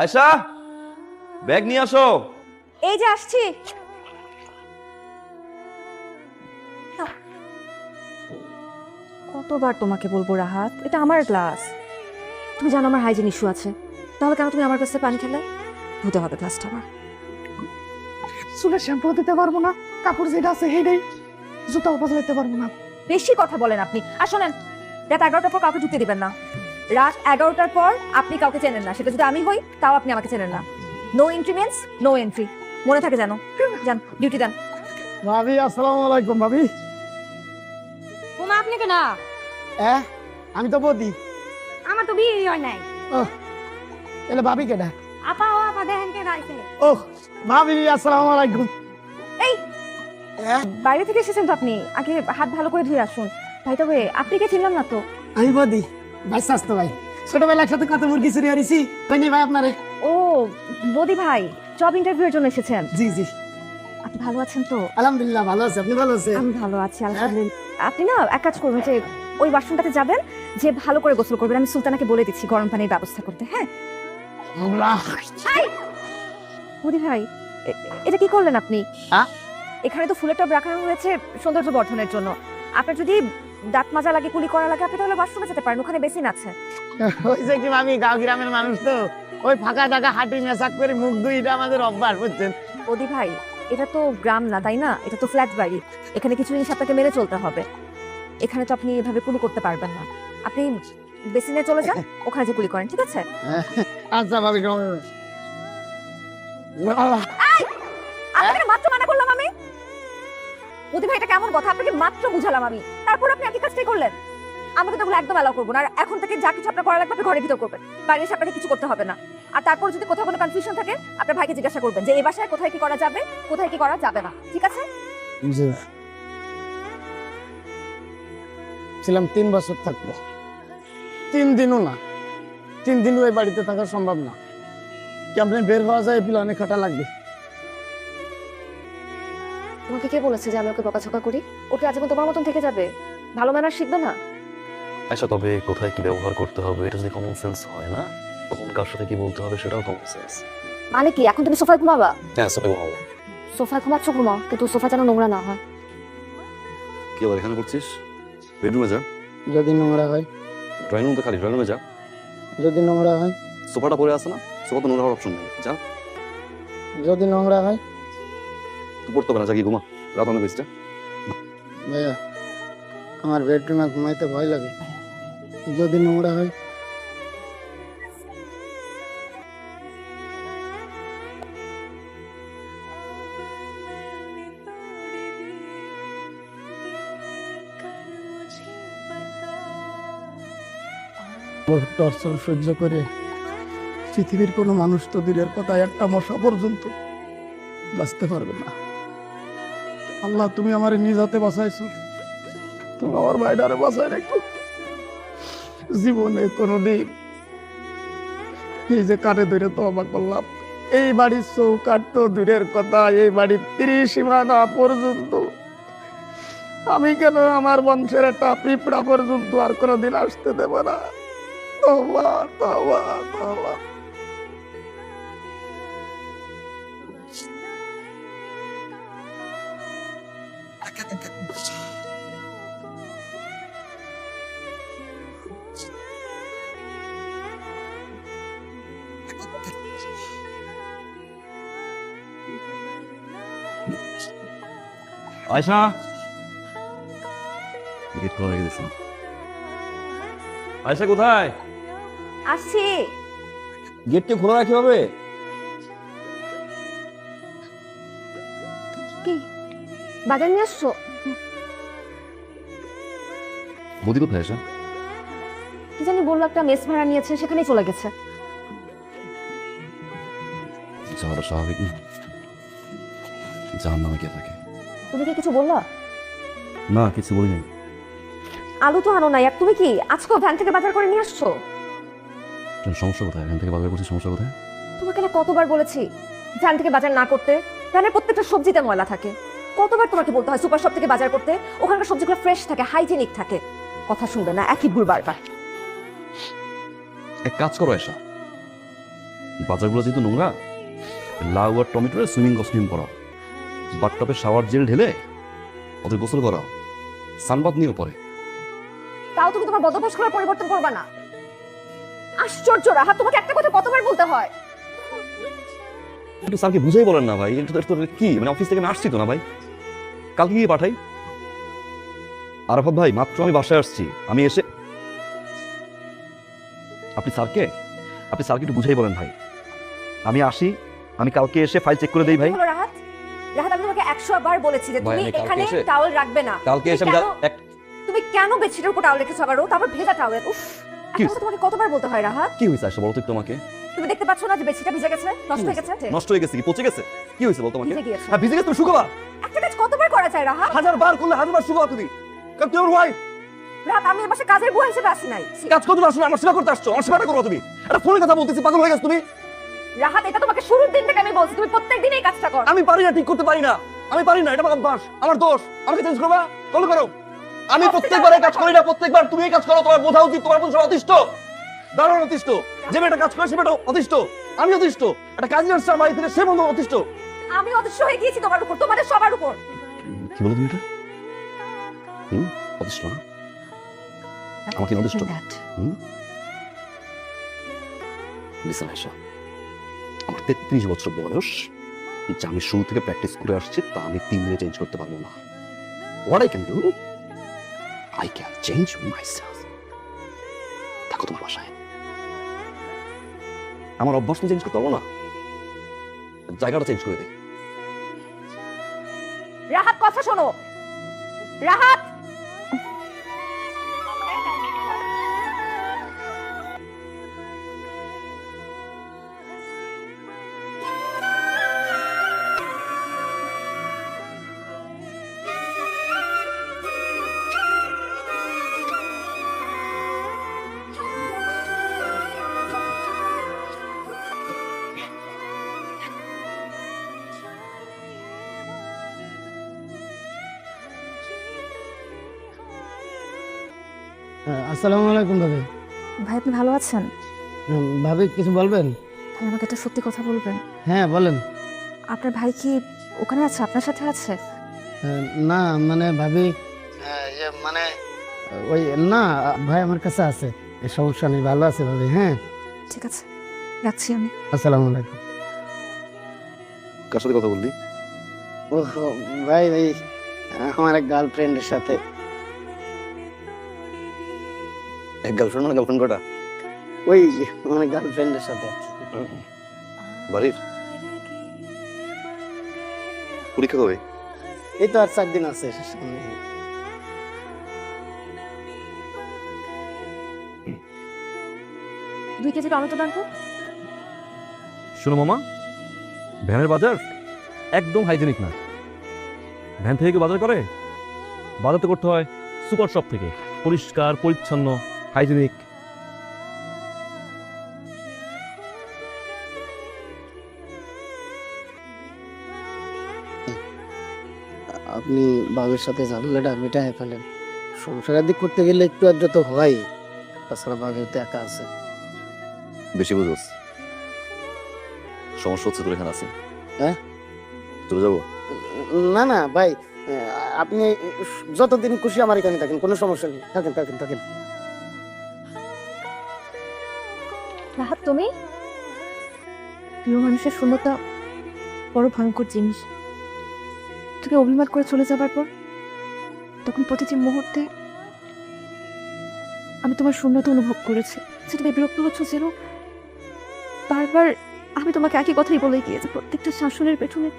আয়সা bag নিয়ে আসো। এই যে আসছি। কতবার তোমাকে বলব রাহাত? এটা আমার গ্লাস। তুমি জানো আমার হাইজিন ইস্যু আছে। তাহলে কেন তুমি আমার কাছে পানি খেলে? ধুতে হবে ক্লাসটা আমার। চুলে শ্যাম্পু দিতে পারব না কাপড় যেটা আছে সেটাই জুতা বদলাইতে পারব না। বেশি কথা বলেন আপনি। আর শোনেন রাত এগারোটার পর কাউকে ঢুকতে দিবেন না। রাত এগারোটার পর আপনি কাউকে চেনেন না। সেটা যদি আমি হই তাও আপনি আমাকে চেনেন না। No entry means no entry মনে থাকে জানো যান ডিউটি দেন। ভাবি আসসালামু আলাইকুম ভাবি। ওমা আপনাকে না হ্যাঁ আমি তো বদি। আমার তো বিয়ে হয় নাই। ও এলে ভাবি কেডা? আপা ও আপা দেখেন কে গাইছে ও ভাবি আসসালামু আলাইকুম। এই! বাইরে থেকে এসেছেন তো আপনি? আগে হাত ভালো করে ধুয়ে আসুন। ভাই তবে আপনি কে চিনলাম না তো? আমি বদি। ভাই স্বাস্থ্য ভাই। ছোটবেলা একসাথে কত মুরগি চুরি হয়নি ভাই আপনারে? ও বদি ভাই জব ইন্টারভিউর জন্য এসেছেন। জি জি। আপনি ভালো আছেন তো? আলহামদুলিল্লাহ ভালো আছে। আপনি ভালো আছেন? আমি ভালো আছি আলহামদুলিল্লাহ। আপনি না এক কাজ করবেন যে ওই যাবেন যে ভালো করে গোসল করবেন। আমি সুলতানাকে বলে দিচ্ছি গরম পানির ব্যবস্থা করতে হ্যাঁ। বদি ভাই এটা কি করলেন আপনি? হ্যাঁ? এখানে তো ফুলের টব রাখা হয়েছে সৌন্দর্য বর্ধনের জন্য। আপনার যদি দাঁত মাজা লাগে কুলি করা লাগে আপনি তাহলে বাথরুমে যেতে পারেন ওখানে বেসিন আছে। ওই যে কি ভাবি গাঁও গ্রামের মানুষ তো ওই ফাঁকা জায়গা হাঁটি মেশাক করে মুখ দুই এটা আমাদের অভ্যাস বুঝছেন? বদি ভাই এটা তো গ্রাম না তাই না? এটা তো ফ্ল্যাট বাড়ি। এখানে কিছু জিনিস আপনাকে মেনে চলতে হবে। এখানে তো আপনি এভাবে কুলি করতে পারবেন না। আপনি বেসিনে চলে যান ওখানে যে কুলি করেন ঠিক আছে? আচ্ছা ভাবি আপনাকে মাত্র মানা করলাম আমি? বদি ভাই এটা কেমন কথা? আপনাকে মাত্র বুঝালাম আমি। তারপর আপনি একই কাজটাই করলেন? আমাকে তো একদম অ্যালাউ করব না। আর এখন থেকে যা কিছু আপনার করা লাগবে আপনি ঘরের ভিতর করবেন। বাইরে এসে আপনাকে কিছু করতে হবে না। আর তারপর যদি কোথাও কোনো কনফিউশন থাকে, আপনার ভাইকে জিজ্ঞাসা করবেন যে, এই বাসায় কোথায় কি করা যাবে? কোথায় কি করা যাবে না? ঠিক আছে? ছিলাম তিন বছর থাকব। তিন দিনও না। তিন দিনও এই বাড়িতে থাকা সম্ভব না। কেমন বের হওয়া যায় পিলানে খাটা লাগবে? তোমাকে কে বলেছে যে আমি ওকে বকাঝকা করি? ওকে আজীবন তোমার মতন থেকে যাবে? ভালো ম্যানার শিখবে না? আচ্ছা তবে কোথায় কি ব্যবহার করতে হবে এটা যদি কমন সেন্স হয় না তখন কার সাথে কি বলতে হবে সেটাও কমন সেন্স মানে কি? এখন তুমি সোফায় ঘুমাবা? হ্যাঁ সেটা ভালো সোফায় ঘুমাচ্ছ ঘুমাও কিন্তু সোফা যেন নোংরা না হয়। কি আবার এখানে করছিস? বেডরুমে যা। যদি নোংরা হয়? ড্রয়িং রুম তো খালি ড্রয়িং রুমে যা। যদি নোংরা হয়? সোফাটা পরে আছে না? সোফা তো নোংরা হওয়ার অপশন নেই। যা। যদি নোংরা হয়? তুই পড়তে ঘুমা। রাত অনেক বেশটা। ভাইয়া আমার বেডরুমে ঘুমাইতে ভয় লাগে। যদি নোংরা হয়। টর্চর সহ্য করে পৃথিবীর কোনো মানুষ তো দূরের কথা একটা মশা পর্যন্ত বাঁচতে পারবে না। আল্লাহ তুমি আমার নিজ হাতে বাঁচাইছো। তুমি আমার ভাইটারে বাঁচাই রেখো। জীবনে কোনোদিন এই যে কাঠে ধরে তো অবাক করলাম এই বাড়ির চৌকাট তো দূরের কথা এই বাড়ির ত্রিসীমানা পর্যন্ত আমি কেন আমার বংশের একটা পিঁপড়া পর্যন্ত আর কোনোদিন আসতে দেব না? তওবা, তওবা, তওবা। আয়সা কোথায়? আসছি। গেট কে খোলা রাখি হবে? বাজার নিয়ে আসছো? বদি কোথায় আয়সা কি জানি বলল একটা মেস ভাড়া নিয়েছে সেখানেই চলে গেছে। যাওয়াটা স্বাভাবিক। না জাহান নামে কে থাকে? তুমি কি কিছু বললা? না কিছু বলিনি আলু তো আনো নাই আর তুমি কি আজকেও ভ্যান থেকে বাজার করে নিয়ে আসছো? কেন সমস্যা কোথায়? এখান থেকে বাজার করছি সমস্যা কোথায়? তোমাকে না কতবার বলেছি ভ্যান থেকে বাজার না করতে। ভ্যানের প্রত্যেকটা সবজিতে ময়লা থাকে। কতবার তোমাকে বলতে হয় সুপার শপ থেকে বাজার করতে? ওখানকার সবজিগুলো ফ্রেশ থাকে হাইজেনিক থাকে। কথা শুনবে না একই ভুল বারবার। এক কাজ করো আয়সা বাজারগুলো যেহেতু নোংরা লাউ আর টমেটোর সুইমিং কস্টিউম পরা বাথটবে শাওয়ার জেল ঢেলে ওদের গোসল করা। সানবাদ নিয়েও পরে। তাও তুমি তোমার বদভ্যাস করার পরিবর্তন করবা না। আশ্চর্য রাহা তোমাকে একটা কথা কতবার বলতে হয়। একটু স্যারকে বুঝাই বলেন না ভাই এটা তো- এটা তো কি? মানে অফিস থেকে আমি আসছি তো না ভাই। কালকে গিয়ে পাঠাই। আরাফাত ভাই মাত্র আমি বাসায় আসছি। আমি এসে আপনি স্যারকে? আপনি স্যারকে একটু বুঝাই বলেন ভাই। আমি আসি আমি কালকে এসে ফাইল চেক করে দেই ভাই। রাহাত। রাহাত আমি তোমাকে একশো বার বলেছি যে তুমি এখানে টাওয়েল রাখবে না। কালকে এসে তুমি কেন বেডশিটের উপর টাওয়েল রেখেছো আবারও? তারপর ভেজা টাওয়েল উফ তোমাকে কতবার বলতে হয় রাহাত? কি হয়েছে আসলে বলো তো আমাকে? তুমি দেখতে পাচ্ছ না যে বেডশিটটা ভিজে গেছে? নষ্ট হয়ে গেছে? নষ্ট হয়ে গেছে কি? পচে গেছে? কি হয়েছে বল তোমাকে ভিজে হ্যাঁ ভিজে গেছে তুমি শুকোবা। একটা কাজ কতবার করা যায় রাহাত হাজার বার করলে হাজার বার শুকোবা তুমি কারণ তুমি আমার রাহাত আমি এবার কাজের বুয়া হিসেবে আসি নাই। কাজ করতে আমার সেবা করতে আসছো আমার সেবাটা করো তুমি। একটা ফোনে কথা বলতেছি পাগল হয়ে গেছো তুমি। রাহাত এটা তোমাকে শুরুর দিন থেকে আমি বলছি তুমি এই কাজটা করো। আমি পারি না ঠিক করতে পারি না। আমি পারি না এটা আমার অভ্যাস আমার দোষ। আমাকে চেঞ্জ করবা? কল করো। আমি প্রত্যেকবার এই কাজ করি না প্রত্যেকবার তুমি এই কাজ করো তোমার বোঝা উচিত তোমার সবাই অতিষ্ঠ। দারুণ অতিষ্ঠ। যে মেয়েটা কাজ করে সে মেয়েটা অতিষ্ঠ। আমি অতিষ্ঠ। একটা কাজী আসছে আমার সে বন্ধু অতিষ্ঠ। আমি অদৃশ্য হয়ে গিয়েছি তোমার উপর তোমাদের সবার উপর। কি বলো তুমি এটা? হুম? অতিষ্ঠ না? আমাকে অতিষ্ঠ হুম? লিসেন আয়শা আমার তেত্রিশ বছর বয়স। যা আমি শুরু থেকে প্র্যাকটিস করে আসছি তা আমি তিন দিনে চেঞ্জ করতে পারব না। What I can do I can change myself থাকো তোমার বাসায়। আমার অভ্যাস চেঞ্জ করতে পারব না। জায়গাটা চেঞ্জ করে দিই। রাহাত কথা শোনো। রাহাত! আসসালামু আলাইকুম ভাবি। ভাই আপনি ভালো আছেন? ভাবি কিছু বলবেন? ভাই আমাকে একটা সত্যি কথা বলবেন। হ্যাঁ বলেন। আপনার ভাই কি ওখানে আছে? আপনার সাথে আছে? হ্যাঁ, না মানে ভাবি মানে? ওই না ভাই আমার কাছে আছে। সমস্যা নেই ভালো আছে ভাবি হ্যাঁ। ঠিক আছে রাখছি আমি। আসসালামু আলাইকুম। কার সাথে কথা বললি? ও ভাই ভাই আমার এক গার্লফ্রেন্ডের সাথে। গার্লফ্রেন্ড না গার্লফ্রেন্ড কটা? ওই আমার গার্লফ্রেন্ডের সাথে। বাড়ির? পরীক্ষা কবে? এই তো আর চার দিন আছে। সামনে দুই কেজি টমেটো দেন শোনো মামা ভ্যানের বাজার একদম হাইজেনিক না। ভ্যান থেকে কেউ বাজার করে? বাজার তো করতে হয় সুপার শপ থেকে। পরিষ্কার পরিচ্ছন্ন। হাইজেনিক। আপনি বাবার সাথে ঝামেলাটা মেটায় ফেলেন। সংসার দিক করতে গেলে একটু আধ তো হয় তাছাড়া বাঘের তো একা আছে। বেশি বুঝোস সমস্যা হচ্ছে তোর এখানে আছে। হ্যাঁ? চলে যাব? না না ভাই আপনি যতদিন খুশি আমার এখানে থাকেন কোনো সমস্যা নেই। থাকেন থাকেন থাকেন। রাহাত তুমি? প্রিয় মানুষের শূন্যতা বড় ভয়ঙ্কর জিনিস। তোকে অভিমান করে চলে যাবার পর, তখন প্রতিটি মুহূর্তে আমি তোমার শূন্যতা অনুভব করেছি। যে তুমি বিরক্ত হচ্ছ যেন বারবার আমি তোমাকে একই কথাই বলে গিয়েছি। প্রত্যেকটা শাসনের পেছনে